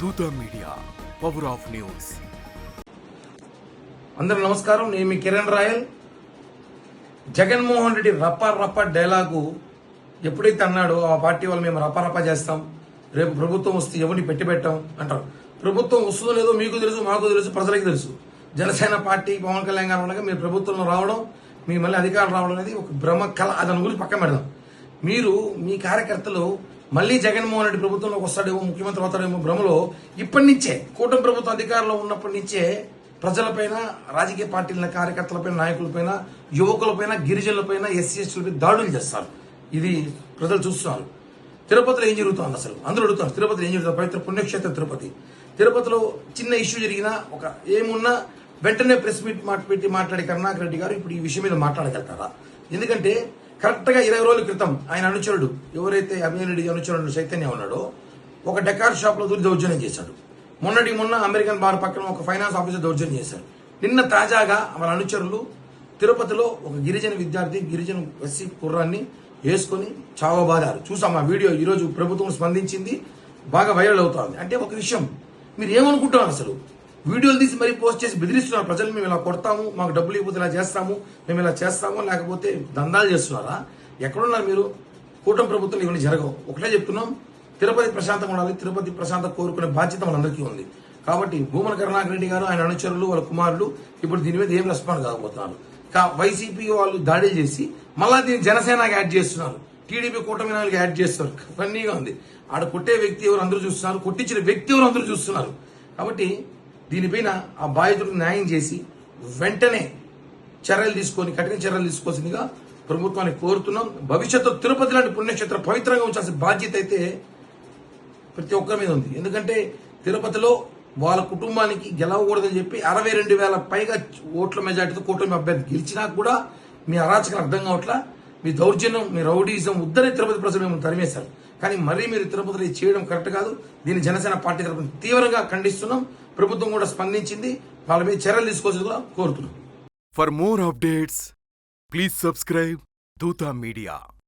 దూత media power of news అందరూ నమస్కారం నేను మీ కిరణ్ రాయల్. జగన్మోహన్ రెడ్డి రప్ప రప్ప డైలాగు ఎప్పుడైతే అన్నాడో ఆ పార్టీ వాళ్ళు మేము రప్ప రప్ప చేస్తాం. రేపు ప్రభుత్వం వస్తే ఎవరిని పెట్టి పెట్టాం అంటారు. ప్రభుత్వం వస్తుందో లేదో మీకు తెలుసు మాకు తెలుసు ప్రజలకి తెలుసు. జనసేన పార్టీ పవన్ కళ్యాణ్ గారు ఉండగా మీరు ప్రభుత్వంలో రావడం మీ మళ్ళీ అధికారం రావడం అనేది ఒక భ్రమ కళ దాని గురించి పక్కన పెడదాం. మీరు మీ కార్యకర్తలు మళ్ళీ జగన్మోహన్ రెడ్డి ప్రభుత్వంలోకి వస్తాడేమో ముఖ్యమంత్రి అవుతాడేమో భ్రమలో ఇప్పటి నుంచే కూటమి ప్రభుత్వం అధికారంలో ఉన్నప్పటి నుంచే ప్రజలపైన రాజకీయ పార్టీల కార్యకర్తలపైన నాయకులపైన యువకులపైన గిరిజనులపైన ఎస్సీ ఎస్టీలపై దాడులు చేస్తారు. ఇది ప్రజలు చూస్తున్నారు. తిరుపతిలో ఏం జరుగుతుంది అసలు? అందరూ అడుగుతారు తిరుపతిలో ఏం జరుగుతుంది? పవిత్ర పుణ్యక్షేత్రం తిరుపతి. తిరుపతిలో చిన్న ఇష్యూ జరిగినా ఒక ఏమున్నా వెంటనే ప్రెస్ మీట్ పెట్టి మాట్లాడే కరుణాకర్ రెడ్డి గారు ఇప్పుడు ఈ విషయం మీద మాట్లాడగలుగుతారా? ఎందుకంటే కరెక్ట్గా ఇరవై రోజుల క్రితం ఆయన అనుచరుడు ఎవరైతే అభినయుడి అనుచరుడు చైతన్య ఉన్నాడో ఒక డెకార్ షాప్లో దూరి దౌర్జన్యం చేశాడు. మొన్నటి మొన్న అమెరికన్ బార్ పక్కన ఒక ఫైనాన్స్ ఆఫీసర్ దౌర్జన్యం చేశారు నిన్న తాజాగా మన అనుచరులు తిరుపతిలో ఒక గిరిజన విద్యార్థి గిరిజన ఎస్సీ కుర్రాన్ని వేసుకొని చావబాదారు. చూసాం ఆ వీడియో ఈరోజు ప్రభుత్వం స్పందించింది బాగా వైరల్ అవుతోంది. అంటే ఒక విషయం మీరు ఏమనుకుంటున్నారు అసలు? వీడియోలు తీసి మరీ పోస్ట్ చేసి బెదిరిస్తున్నారు. ప్రజలు మేము ఇలా కొడతాము మాకు డబ్బులు ఇవ్వదు ఇలా చేస్తాము మేము ఇలా చేస్తాము లేకపోతే దందాలు చేస్తున్నారా? ఎక్కడున్నారు మీరు? కూటమి ప్రభుత్వం ఇవన్నీ జరగవు. ఒకటే చెప్తున్నాం తిరుపతి ప్రశాంతంగా ఉండాలి తిరుపతి ప్రశాంతం కోరుకునే బాధ్యత మనందరికీ ఉంది. కాబట్టి భూమన కరుణాకర్ రెడ్డి గారు ఆయన అనుచరులు వాళ్ళ కుమారులు ఇప్పుడు దీని మీద ఏం రెస్పాండ్ కాకపోతున్నారు. కా- వైసీపీ వాళ్ళు దాడి చేసి మళ్ళా దీన్ని జనసేనకి యాడ్ చేస్తున్నారు. టీడీపీ కూటమి నాయకులకు యాడ్ చేస్తారు ఫన్నీగా ఉంది. ఆడ కొట్టే వ్యక్తి ఎవరు అందరూ చూస్తున్నారు కొట్టించిన వ్యక్తి ఎవరు అందరూ చూస్తున్నారు. కాబట్టి దీనిపైన ఆ బాధితుడికి న్యాయం చేసి వెంటనే చర్యలు తీసుకొని కఠిన చర్యలు తీసుకోవాల్సిందిగా ప్రభుత్వాన్ని కోరుతున్నాం. భవిష్యత్తు తిరుపతి లాంటి పుణ్యక్షేత్రం పవిత్రంగా ఉంచాల్సిన బాధ్యత అయితే ప్రతి ఒక్కరి మీద ఉంది. ఎందుకంటే తిరుపతిలో వాళ్ళ కుటుంబానికి గెలవకూడదని చెప్పి అరవై రెండు వేల పైగా ఓట్ల మెజార్టీతో కూటమి అభ్యర్థి గెలిచినా కూడా మీ అరాచకం అర్థం కావట్లా మీ దౌర్జన్యం మీ రౌడీజం ఉద్దరే తిరుపతి ప్రజలు మేము తరిమేశారు. కానీ మరీ మీరు తిరుపతిలో చేయడం కరెక్ట్ కాదు. దీన్ని జనసేన పార్టీ తరఫున తీవ్రంగా ఖండిస్తున్నాం. ప్రభుత్వం కూడా స్పందించింది. వాళ్ళ మీద చర్యలు తీసుకోవాల్సింది కూడా కోరుతున్నాం. For more updates please subscribe Dootha media